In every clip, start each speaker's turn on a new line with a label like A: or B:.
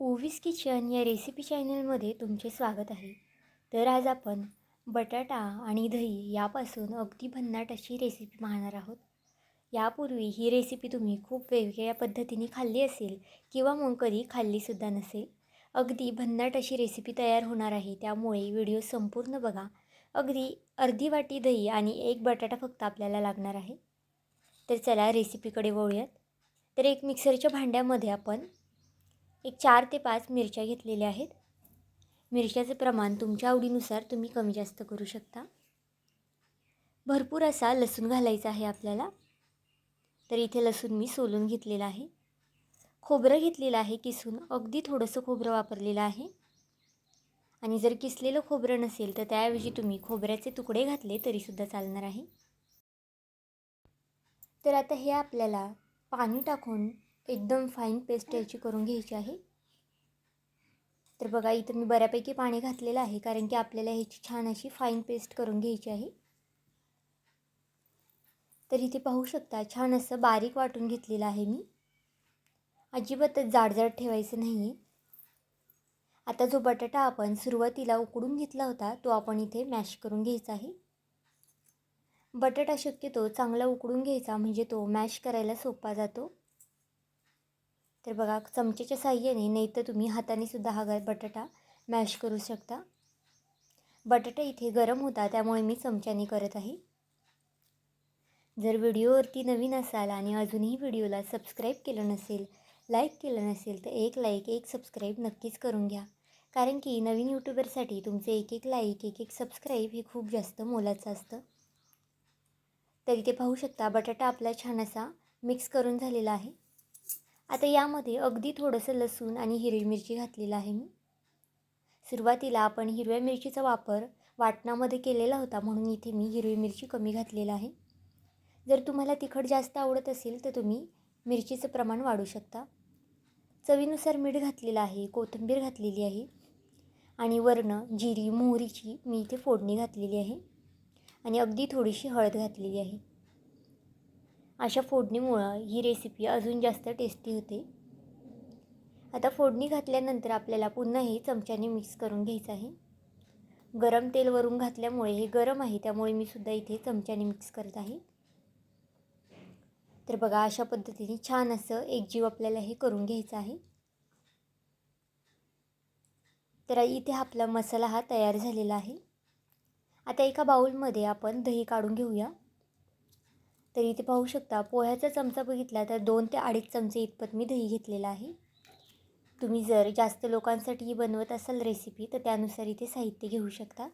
A: ओवीस kitchen या recipe चॅनलमध्ये तुमचे स्वागत आहे. तर आज आपण बटाटा आणि दही यापासून अगदी भन्नाट अशी रेसिपी पाहणार आहोत. यापूर्वी ही रेसिपी तुम्ही खूप वेगवेगळ्या पद्धतीने खाल्ली असेल किंवा मग कधी खाल्लीसुद्धा नसेल. अगदी भन्नाट अशी रेसिपी तयार होणार आहे त्यामुळे व्हिडिओ संपूर्ण बघा. अगदी अर्धी वाटी दही आणि एक बटाटा फक्त आपल्याला लागणार आहे. तर चला रेसिपीकडे वळूयात. तर एक मिक्सरच्या भांड्यामध्ये आपण एक चार ते पाच मिरच्या घेतलेल्या आहेत. मिरच्याचं प्रमाण तुमच्या आवडीनुसार तुम्ही कमी जास्त करू शकता. भरपूर असा लसूण घालायचा आहे आपल्याला. तर इथे लसूण मी सोलून घेतलेला आहे. खोबरं घेतलेलं आहे किसून. अगदी थोडंसं खोबरं वापरलेलं आहे. आणि जर किसलेलं खोबरं नसेल तर त्याऐवजी तुम्ही खोबऱ्याचे तुकडे घातले तरीसुद्धा चालणार आहे. तर आता हे आपल्याला पाणी टाकून एकदम फाईन पेस्ट याची करून घ्यायची आहे. तर बघा इथं मी बऱ्यापैकी पाणी घातलेलं आहे कारण की आपल्याला ह्याची छान अशी फाईन पेस्ट करून घ्यायची आहे. तर इथे पाहू शकता छान असं बारीक वाटून घेतलेलं आहे मी. अजिबातच जाडजाड ठेवायचं नाही आहे आता जो बटाटा आपण सुरुवातीला उकडून घेतला होता तो आपण इथे मॅश करून घ्यायचा आहे. बटाटा शक्यतो चांगला उकडून घ्यायचा म्हणजे तो मॅश करायला सोपा जातो. तर बघा चमच्याच्या साह्याने नाही तर तुम्ही हाताने सुद्धा हा बटाटा मॅश करू शकता. बटाटा इथे गरम होता त्यामुळे मी चमच्याने करत आहे. जर व्हिडिओवरती नवीन असाल आणि अजूनही व्हिडिओला सबस्क्राईब केलं नसेल लाईक केलं नसेल तर एक लाईक एक सबस्क्राईब नक्कीच करून घ्या. कारण की नवीन यूट्यूबरसाठी तुमचे एक एक लाईक एक एक सबस्क्राईब हे खूप जास्त मोलाचं असतं. तर इथे पाहू शकता बटाटा आपला छान असा मिक्स करून झालेला आहे. आता यामध्ये अगदी थोडंसं लसूण आणि हिरवी मिरची घातलेलं आहे मी. सुरुवातीला आपण हिरव्या मिरचीचा वापर वाटणामध्ये केलेला होता म्हणून इथे मी हिरवी मिरची कमी घातलेलं आहे. जर तुम्हाला तिखट जास्त आवडत असेल तर तुम्ही मिरचीचं प्रमाण वाढू शकता. चवीनुसार मीठ घातलेलं आहे कोथिंबीर घातलेली आहे आणि वर्ण जिरी मोहरीची मी इथे फोडणी घातलेली आहे आणि अगदी थोडीशी हळद घातलेली आहे. अशा फोडणीमुळं ही रेसिपी अजून जास्त टेस्टी होते. आता फोडणी घातल्यानंतर आपल्याला पुन्हा हे चमच्याने मिक्स करून घ्यायचं आहे. गरम तेल वरून घातल्यामुळे हे गरम आहे त्यामुळे मी सुद्धा इथे चमच्याने मिक्स करत आहे. तर बघा अशा पद्धतीने छान असं एकजीव आपल्याला हे करून घ्यायचं आहे. तर इथे आपला मसाला हा तयार झालेला आहे. आता एका बाऊलमध्ये आपण दही काढून घेऊया. तर इथे पाहू शकता. पोह्याचा चमचा बघितला तर दोन ते अडीच चमचे इतपत मी दही घेतलेला आहे. तुम्ही जर जास्त लोकांसाठी बनवत असाल रेसिपी तर त्यानुसार इथे साहित्य घेऊ शकता.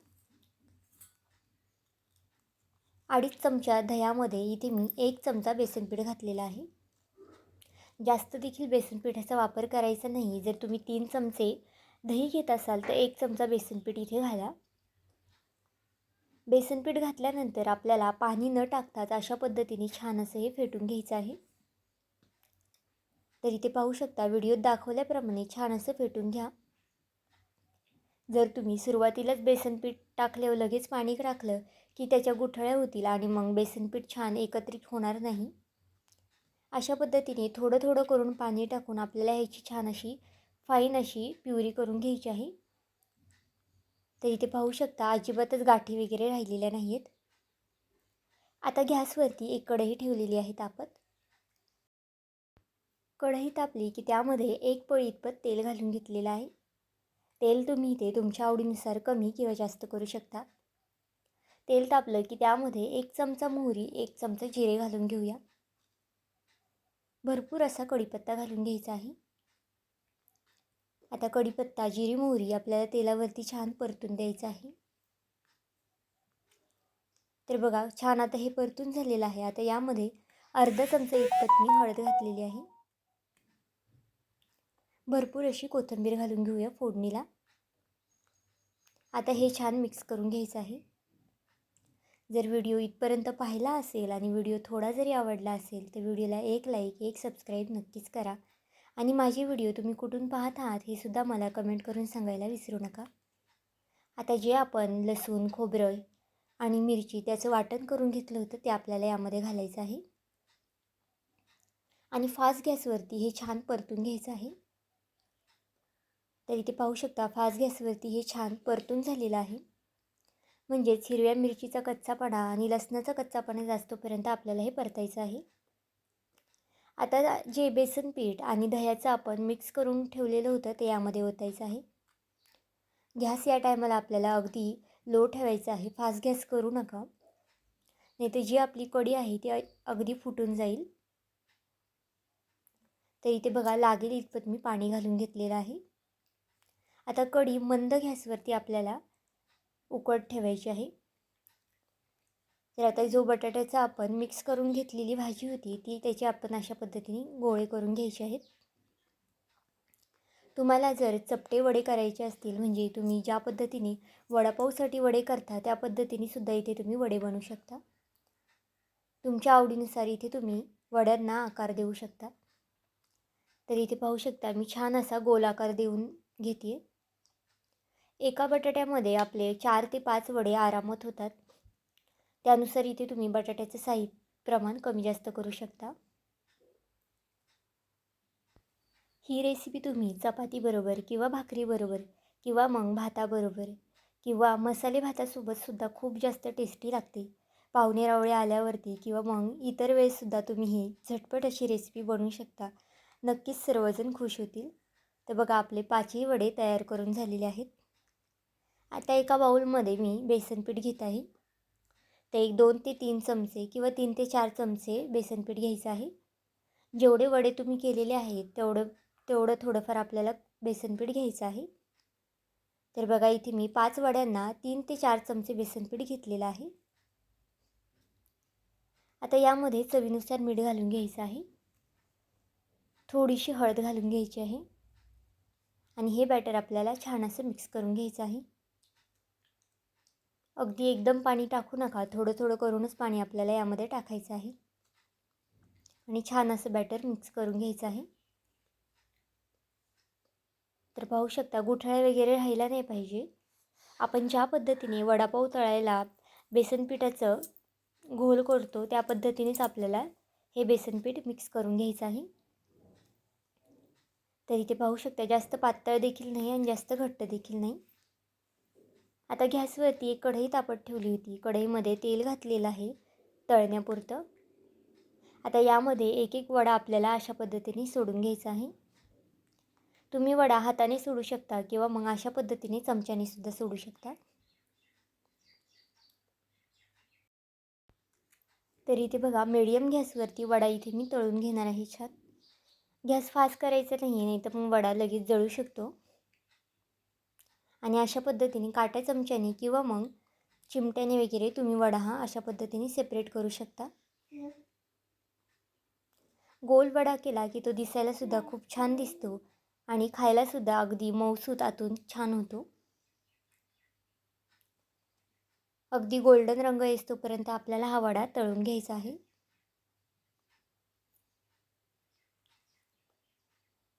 A: अडीच चमचा दह्यामध्ये इथे मी एक चमचा बेसनपीठ घातलेला आहे. जास्त देखील बेसनपीठाचा वापर करायचा नाही. जर तुम्ही तीन चमचे दही घेत असाल तर एक चमचा बेसनपीठ इथे घाला. बेसनपीठ घातल्यानंतर आपल्याला पाणी न टाकताच अशा पद्धतीने छान असं हे फेटून घ्यायचं आहे. तर इथे पाहू शकता व्हिडिओत दाखवल्याप्रमाणे छान असं फेटून घ्या. जर तुम्ही सुरुवातीलाच बेसनपीठ टाकल्यावर लगेच पाणी टाकलं की त्याच्या गुठळ्या होतील आणि मग बेसनपीठ छान एकत्रित होणार नाही. अशा पद्धतीने थोडं थोडं करून पाणी टाकून आपल्याला ह्याची छान अशी फाईन अशी प्युरी करून घ्यायची आहे. तर इथे पाहू शकता अजिबातच गाठी वगैरे राहिलेल्या नाही आहेत आता गॅसवरती एक कढई ठेवलेली आहे तापत. कढई तापली की त्यामध्ये एक पळी इतपत तेल घालून घेतलेलं आहे. तेल तुम्ही इथे तुमच्या आवडीनुसार कमी किंवा जास्त करू शकता. तेल तापलं की त्यामध्ये एक चमचा मोहरी एक चमचा जिरे घालून घेऊया. भरपूर असा कढीपत्ता घालून घ्यायचा आहे. आता कढीपत्ता जिरी मोहरी आपल्याला तेलावरती छान परतून द्यायचं आहे. तर बघा छान आता हे परतून झालेलं आहे. आता यामध्ये अर्धा चमचा इतपत मी हळद घातलेली आहे. भरपूर अशी कोथिंबीर घालून घेऊया फोडणीला. आता हे छान मिक्स करून घ्यायचं आहे. जर व्हिडिओ इथपर्यंत पाहिला असेल आणि व्हिडिओ थोडा जरी आवडला असेल तर व्हिडिओला एक लाईक एक सबस्क्राईब नक्कीच करा. आणि माझे व्हिडिओ तुम्ही कुठून पाहत आहात हे सुद्धा मला कमेंट करून सांगायला विसरू नका. आता जे आपण लसूण खोबरं आणि मिरची त्याचं वाटण करून घेतलं होतं ते आपल्याला यामध्ये घालायचं आहे. आणि फास्ट गॅसवरती हे छान परतून घ्यायचं आहे. तर इथे पाहू शकता फास्ट गॅसवरती हे छान परतून झालेलं आहे. म्हणजेच हिरव्या मिरचीचा कच्चापणा आणि लसणाचा कच्चापणा जास्तपर्यंत आपल्याला हे परतायचं आहे. आता जे बेसन पीठ आणि दह्याचं आपण मिक्स करून ठेवलेलं होतं ते यामध्ये ओतायचं आहे. गॅस या टायमाला आपल्याला अगदी लो ठेवायचा आहे. फास्ट गॅस करू नका. नाही तर जी आपली कढी आहे ती अगदी फुटून जाईल. तर इथे बघा लागेल इतपत मी पाणी घालून घेतलेलं आहे. आता कढी मंद गॅसवरती आपल्याला उकड ठेवायची आहे. तर आता जो बटाट्याचा आपण मिक्स करून घेतलेली भाजी होती ती त्याची आपण अशा पद्धतीने गोळे करून घ्यायचे आहेत. तुम्हाला जर चपटे वडे करायचे असतील म्हणजे तुम्ही ज्या पद्धतीने वडापावसाठी वडे करता त्या पद्धतीने सुद्धा इथे तुम्ही वडे बनवू शकता. तुमच्या आवडीनुसार इथे तुम्ही वड्यांना आकार देऊ शकता. तर इथे पाहू शकता मी छान असा गोल आकार देऊन घेते एका बटाट्यामध्ये आपले चार ते पाच वडे आरामात होतात. त्यानुसार इथे तुम्ही बटाट्याचं साहित्य प्रमाण कमी जास्त करू शकता. ही रेसिपी तुम्ही चपातीबरोबर किंवा भाकरीबरोबर किंवा मग भाताबरोबर किंवा मसाले भातासोबतसुद्धा खूप जास्त टेस्टी लागते. पाहुणे रावळे आल्यावरती किंवा मग इतर वेळेससुद्धा तुम्ही ही झटपट अशी रेसिपी बनवू शकता. नक्कीच सर्वजण खुश होतील. तर बघा आपले पाचही वडे तयार करून झालेले आहेत. आता एका बाऊलमध्ये मी बेसनपीठ घेत आहे. ते एक दोन ते तीन चमचे किंवा तीन ते चार चमचे बेसनपीठ घ्यायचं आहे. जेवढे वडे तुम्ही केलेले आहेत तेवढं तेवढं थोडंफार आपल्याला बेसनपीठ घ्यायचं आहे. तर बघा इथे मी पाच वड्यांना तीन ते चार चमचे बेसनपीठ घेतलेलं आहे. आता यामध्ये चवीनुसार मीठ घालून घ्यायचं आहे. थोडीशी हळद घालून घ्यायची आहे. आणि हे बॅटर आपल्याला छान असं मिक्स करून घ्यायचं आहे. अगदी एकदम पाणी टाकू नका. थोडं थोडं करूनच पाणी आपल्याला यामध्ये टाकायचं आहे. आणि छान असं बॅटर मिक्स करून घ्यायचं आहे. तर पाहू शकता गुठळ्या वगैरे राहायला नाही पाहिजे. आपण ज्या पद्धतीने वडापाव तळायला बेसनपीठाचं घोल करतो त्या पद्धतीनेच आपल्याला हे बेसनपीठ मिक्स करून घ्यायचं आहे. तर इथे पाहू शकता जास्त पातळ देखील नाही आणि जास्त घट्ट देखील नाही. आता गॅसवरती एक कढई तापत ठेवली होती. कढईमध्ये तेल घातलेलं आहे तळण्यापुरतं. आता यामध्ये एक एक वडा आपल्याला अशा पद्धतीने सोडून घ्यायचा आहे. तुम्ही वडा हाताने सोडू शकता किंवा मग अशा पद्धतीने चमच्याने सुद्धा सोडू शकता. तर इथे बघा मिडियम गॅसवरती वडा इथे मी तळून घेणार आहे छान. गॅस फास्ट करायचा नाही आहे नाही तर मग वडा लगेच जळू शकतो. आणि अशा पद्धतीने काट्या चमच्याने किंवा मग चिमट्याने वगैरे तुम्ही वडा हा अशा पद्धतीने सेपरेट करू शकता. गोल वडा केला की तो दिसायलासुद्धा खूप छान दिसतो आणि खायलासुद्धा अगदी मऊसूत आतून छान होतो. अगदी गोल्डन रंग येतोपर्यंत आपल्याला हा वडा तळून घ्यायचा आहे.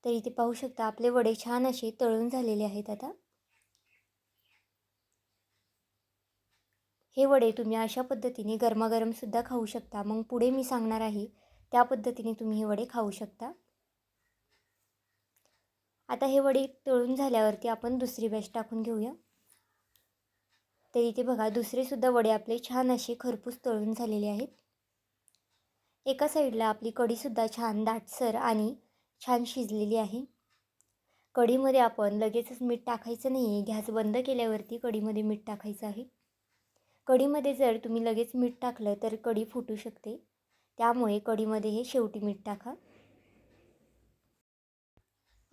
A: तर इथे पाहू शकता आपले वडे छान असे तळून झालेले आहेत आता. हे वडे तुम्ही अशा पद्धतीने गरमागरमसुद्धा खाऊ शकता. मग पुढे मी सांगणार आहे त्या पद्धतीने तुम्ही हे वडे खाऊ शकता. आता हे वडे तळून झाल्यावरती आपण दुसरी बॅच टाकून घेऊया. तर इथे बघा दुसरेसुद्धा वडे आपले छान असे खरपूस तळून झालेले आहेत. एका साईडला आपली कढीसुद्धा छान दाटसर आणि छान शिजलेली आहे. कढीमध्ये आपण लगेचच मीठ टाकायचं नाही आहे गॅस बंद केल्यावरती कढीमध्ये मीठ टाकायचं आहे. कढीमध्ये जर तुम्ही लगेच मीठ टाकलं तर कढी फुटू शकते. त्यामुळे कढीमध्ये हे शेवटी मीठ टाका.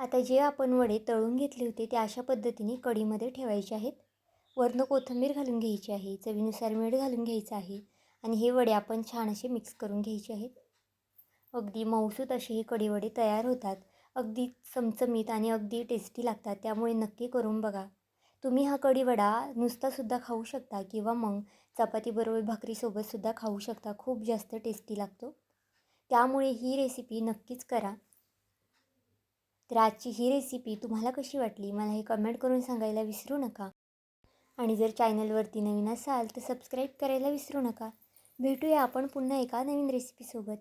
A: आता जे आपण वडे तळून घेतले होते ते अशा पद्धतीने कढीमध्ये ठेवायचे आहेत. वरनं कोथिंबीर घालून घ्यायची आहे चवीनुसार मीठ घालून घ्यायचं आहे आणि हे वडे आपण छान असे मिक्स करून घ्यायचे आहेत. अगदी मौसूत असे हे कढीवडे तयार होतात. अगदी चमचमीत आणि अगदी टेस्टी लागतात त्यामुळे नक्की करून बघा. तुम्ही हा कढीवडा नुसतासुद्धा खाऊ शकता किंवा मग चपातीबरोबर भाकरीसोबतसुद्धा खाऊ शकता. खूप जास्त टेस्टी लागतो. त्यामुळे ही रेसिपी नक्कीच करा. तर आजची ही रेसिपी तुम्हाला कशी वाटली? मला हे कमेंट करून सांगायला विसरू नका. आणि जर चॅनलवरती नवीन असाल तर सबस्क्राईब करायला विसरू नका. भेटूया आपण पुन्हा एका नवीन रेसिपीसोबत